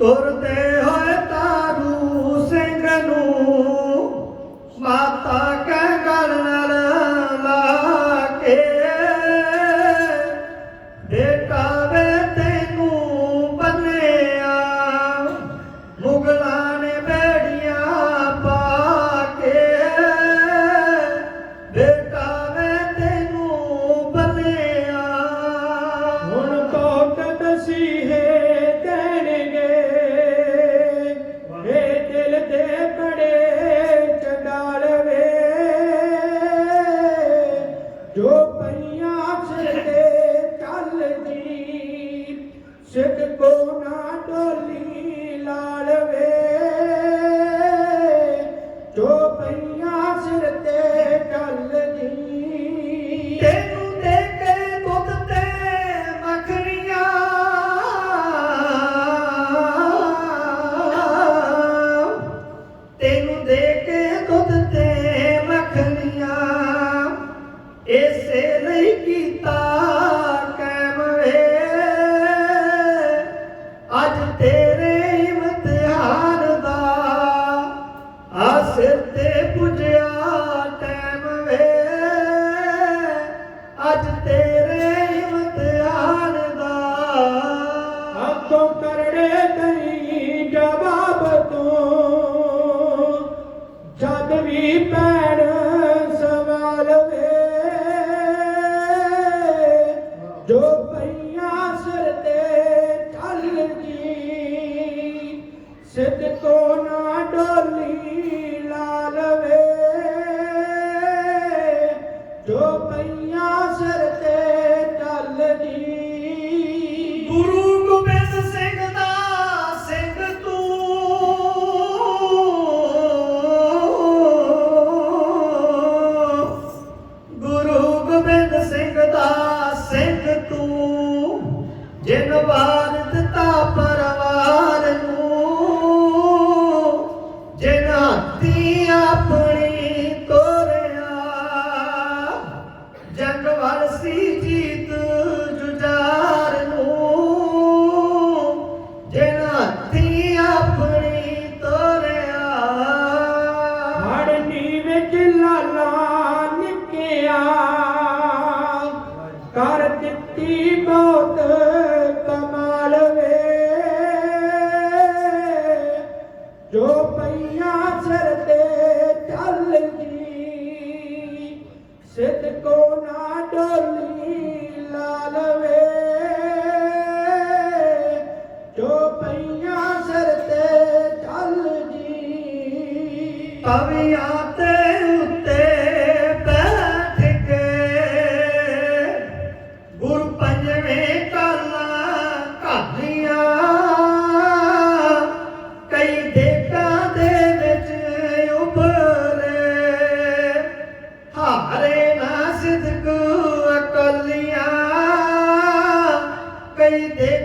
ਤੁਰਦੇ Yo ਇਸੇ ਨਹੀਂ ਕੀਤਾ ਸਿੱਧ ਤੋਂ ਨਾ ਡੋਲੀ ਲਾਲ ਵੇ। ਜੋ ਪਈਆਂ ਸਿਰ ਤੇ ਚੱਲਦੀ ਧੀ ਆਪਣੀ ਤੋਰਿਆ ਜਗ ਵਰਸੀ ਜੀਤ ਜੋ ਪਈਆਂ ਸਿਰ ਤੇ ਚੱਲਦੀ ਸਿੱਧ ਕੋ ਨਾ ਡੋਲੀ ਲਾਲਵੇ ਜੋ ਪਈਆਂ ਸਿਰ ਤੇ ਚੱਲਦੀ ਤਵਿਆ ਤੇ de